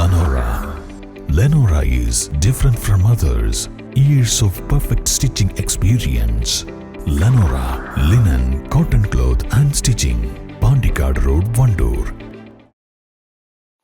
Lenora. Lenora is different from others. Years of perfect stitching experience. Lenora linen, cotton cloth and stitching. Pandikad Road, Vandoor.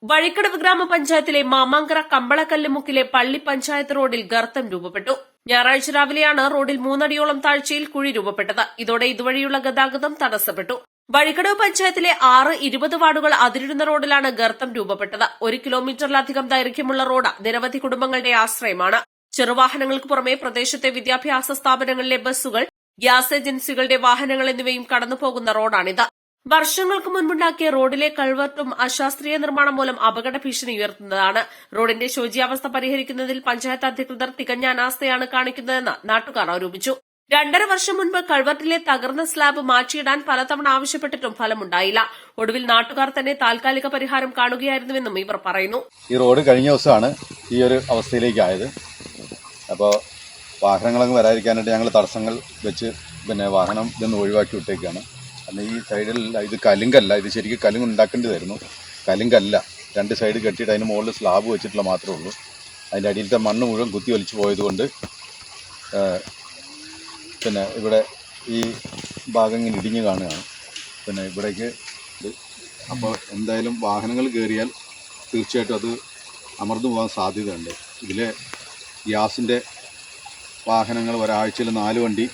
Vazhikkadavu ഗ്രാമപഞ്ചായത്തിലെ മാമാങ്കര കമ്പളക്കല്ലുമുക്കിലെ പള്ളി പഞ്ചായത്ത് റോഡിൽ ഗർത്തം രൂപപ്പെട്ടു ഞായറാഴ്ച രാവിലെയാണ് റോഡിൽ മൂന്നടിയോളം താഴ്ചയിൽ കുഴി രൂപപ്പെട്ടത് ഇതോടെ ഇതുവഴിയുള്ള ഗതാഗതം തടസ്സപ്പെട്ടു വഴിക്കടവ് പഞ്ചായത്തിലെ ആറ് ഇരുപത് വാർഡുകൾ അതിരിടുന്ന റോഡിലാണ് ഗർത്തം രൂപപ്പെട്ടത്. ഒരു കിലോമീറ്ററിലധികം ദൈർഘ്യമുള്ള റോഡ് നിരവധി കുടുംബങ്ങളുടെ ആശ്രയമാണ്. ചെറുവാഹനങ്ങൾക്ക് പുറമെ പ്രദേശത്തെ വിദ്യാഭ്യാസ സ്ഥാപനങ്ങളിലെ ബസ്സുകൾ ഗ്യാസ് ഏജൻസികളുടെ വാഹനങ്ങൾ എന്നിവയും കടന്നുപോകുന്ന റോഡാണിത്. വർഷങ്ങൾക്ക് മുൻപുണ്ടാക്കിയ റോഡിലെ കൾവർട്ടും അശാസ്ത്രീയ നിർമ്മാണം മൂലം അപകട ഭീഷണി ഉയർത്തുന്നതാണ്. റോഡിന്റെ ശോചിയാവസ്ഥ പരിഹരിക്കുന്നതിൽ പഞ്ചായത്ത് അധികൃതർ തികഞ്ഞ അനാസ്ഥയാണ് കാണിക്കുന്നതെന്ന് നാട്ടുകാർ ആരോപിച്ചു. രണ്ടര വർഷം മുൻപ് കൾവർട്ടിലെ തകർന്ന സ്ലാബ് മാറ്റിയിടാൻ പലതവണ ആവശ്യപ്പെട്ടിട്ടും ഫലമുണ്ടായില്ല. ഒടുവിൽ നാട്ടുകാർ തന്നെ താൽക്കാലിക പരിഹാരം കാണുകയായിരുന്നുവെന്നും ഇവർ പറയുന്നു. ഈ റോഡ് കഴിഞ്ഞ ദിവസമാണ് ഈ ഒരു അവസ്ഥയിലേക്കായത്. അപ്പോൾ വാഹനങ്ങളങ്ങ് വരാതിരിക്കാനായിട്ട് ഞങ്ങൾ തടസ്സങ്ങൾ വെച്ച് പിന്നെ വാഹനം ഇതൊന്ന് ഒഴിവാക്കി വിട്ടേക്കാണ്. അന്ന് ഈ സൈഡിൽ ഇത് കലുങ്കല്ല ഇത് ശരിക്കും കലുങ്ക് ഉണ്ടാക്കേണ്ടതായിരുന്നു കലുങ്കല്ല രണ്ട് സൈഡ് കെട്ടിയിട്ട് അതിന് മുകളിൽ സ്ലാബ് വെച്ചിട്ടുള്ള മാത്രമേ ഉള്ളൂ. അതിന്റെ അടിയിലത്തെ മണ്ണ് മുഴുവൻ കുത്തി വലിച്ചു പോയതുകൊണ്ട് പിന്നെ ഇവിടെ ഈ ഭാഗം ഇങ്ങനെ ഇടിഞ്ഞ് കാണുകയാണ്. പിന്നെ ഇവിടേക്ക് അപ്പോൾ എന്തായാലും വാഹനങ്ങൾ കയറിയാൽ തീർച്ചയായിട്ടും അത് അമർന്നു പോകാൻ സാധ്യതയുണ്ട്. ഇതിൽ ഗ്യാസിന്റെ വാഹനങ്ങൾ ഒരാഴ്ചയിൽ നാല് വണ്ടി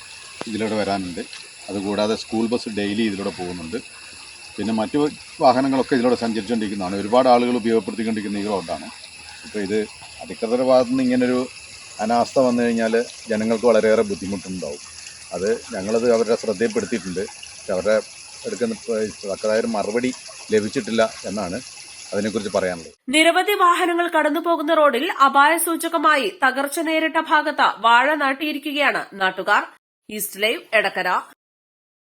ഇതിലൂടെ വരാനുണ്ട്. അതുകൂടാതെ സ്കൂൾ ബസ് ഡെയിലി ഇതിലൂടെ പോകുന്നുണ്ട്. പിന്നെ മറ്റു വാഹനങ്ങളൊക്കെ ഇതിലൂടെ സഞ്ചരിച്ചുകൊണ്ടിരിക്കുന്നതാണ്. ഒരുപാട് ആളുകൾ ഉപയോഗപ്പെടുത്തിക്കൊണ്ടിരിക്കുന്ന ഈ റോഡാണ്. അപ്പോൾ ഇത് അധികൃതരുടെ ഭാഗത്തുനിന്ന് ഇങ്ങനൊരു അനാസ്ഥ വന്നു കഴിഞ്ഞാൽ ജനങ്ങൾക്ക് വളരെയേറെ ബുദ്ധിമുട്ടുണ്ടാവും. അത് ഞങ്ങളത് അവരുടെ ശ്രദ്ധയിൽപ്പെടുത്തിയിട്ടുണ്ട്. അവരുടെ എടുക്കുന്ന തക്കതായൊരു മറുപടി ലഭിച്ചിട്ടില്ല എന്നാണ് അതിനെക്കുറിച്ച് പറയാനുള്ളത്. നിരവധി വാഹനങ്ങൾ കടന്നുപോകുന്ന റോഡിൽ അപായ സൂചകമായി തകർച്ച നേരിട്ട ഭാഗത്ത് വാഴ നാട്ടിയിരിക്കുകയാണ് നാട്ടുകാർ. East live Edakkara.